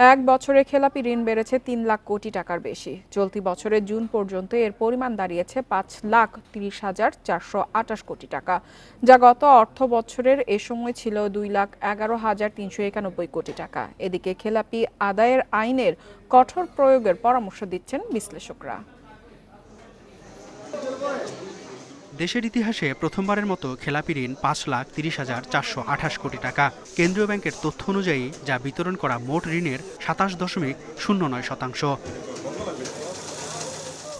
এক বছরে খেলাপি ঋণ বেড়েছে তিন লাখ কোটি টাকার বেশি। চলতি বছরের জুন পর্যন্ত এর পরিমাণ দাঁড়িয়েছে পাঁচ লাখ তিরিশ হাজার চারশো আটাশ কোটি টাকা, যা গত অর্থ বছরের এ সময় ছিল দুই লাখ এগারো হাজার তিনশো একানব্বই কোটি টাকা। এদিকে খেলাপি আদায়ের আইনের কঠোর প্রয়োগের পরামর্শ দিচ্ছেন বিশ্লেষকরা। দেশের ইতিহাসে প্রথমবারের মতো খেলাপি ঋণ পাঁচ লাখ তিরিশ হাজার চারশো আঠাশ কোটি টাকা। কেন্দ্রীয় ব্যাংকের তথ্য অনুযায়ী, যা বিতরণ করা মোট ঋণের সাতাশ দশমিক শূন্য নয় শতাংশ।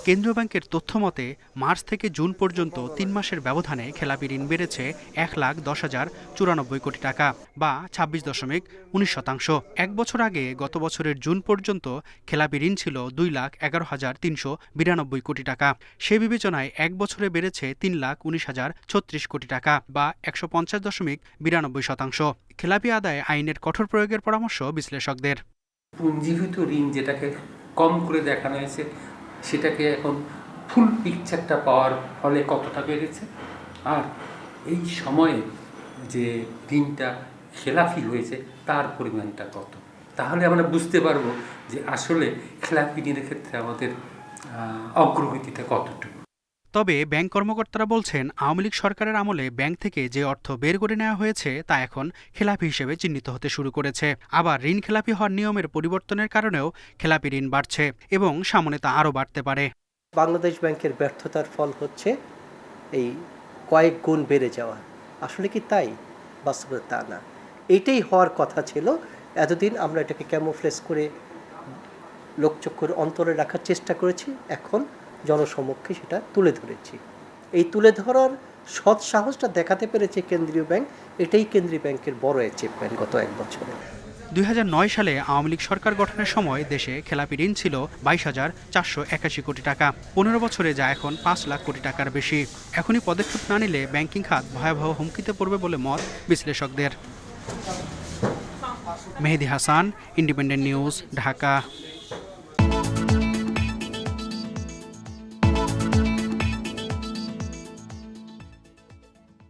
কেন্দ্রীয় ব্যাংকের তথ্য মতে, মার্চ থেকে জুন পর্যন্ত তিন মাসের ব্যবধানে খেলাপি ঋণ বেড়েছে এক লাখ দশ হাজার চুরানব্বই কোটি টাকা বা ছাব্বিশ দশমিক উনিশ শতাংশ। এক বছর আগে গত বছরের জুন পর্যন্ত খেলাপি ঋণ ছিল দুই লাখ এগারো হাজার তিনশো বিরানব্বই কোটি টাকা। সে বিবেচনায় এক বছরে বেড়েছে তিন লাখ উনিশ হাজার ছত্রিশ কোটি টাকা বা একশো পঞ্চাশ দশমিক বিরানব্বই শতাংশ। খেলাপি আদায় আইনের কঠোর প্রয়োগের পরামর্শ বিশ্লেষকদের। পুঞ্জীভূত ঋণ যেটাকে কম করে দেখানো হয়েছে সেটাকে এখন ফুল পিকচারটা পাওয়ার ফলে কতটা বেড়েছে? আর এই সময়ে যে দিনটা খেলাফি হয়েছে, তার পরিমাণটা কত? তাহলে আমরা বুঝতে পারব যে আসলে খেলাফি দিনের ক্ষেত্রে আমাদের অগ্রগতিটা কতটুকু। তবে ব্যাংক কর্মকর্তারা বলছেন, আওয়ামী লীগ সরকারের আমলে ব্যাংক থেকে যে অর্থ বের করে নেওয়া হয়েছে তা এখন খেলাপি হিসেবে চিহ্নিত হতে শুরু করেছে। আবার ঋণ খেলাপি হওয়ার নিয়মের পরিবর্তনের কারণেও খেলাপি ঋণ বাড়ছে এবং সামনে তা আরও বাড়তে পারে। বাংলাদেশ ব্যাংকের ব্যর্থতার ফল হচ্ছে এই কয়েক গুণ বেড়ে যাওয়া। আসলে কি তাই? বাস্তবে তা না। এইটাই হওয়ার কথা ছিল। এতদিন আমরা এটাকে ক্যামোফ্লেস করে লোকচক্ষুর অন্তরে রাখার চেষ্টা করেছি। এখন জনসমক্ষে সেটা তুলে ধরেছি। এই তুলে ধরার সৎ সাহসটা দেখাতে পেরেছে কেন্দ্রীয় ব্যাংক। এটাই কেন্দ্রীয় ব্যাংকের বড় অ্যাচিভমেন্ট গত এক বছরে। দুই হাজার নয় সালে আওয়ামী লীগ সরকার গঠনের সময় দেশে খেলাপি ঋণ ছিল বাইশ হাজার চারশো একাশি কোটি টাকা। পনেরো বছরে যা এখন পাঁচ লাখ কোটি টাকার বেশি। এখনই পদক্ষেপ না নিলে ব্যাংকিং খাত ভয়াবহ হুমকিতে পড়বে বলে মত বিশ্লেষকদের। Mehedi Hasan independent news Dhaka.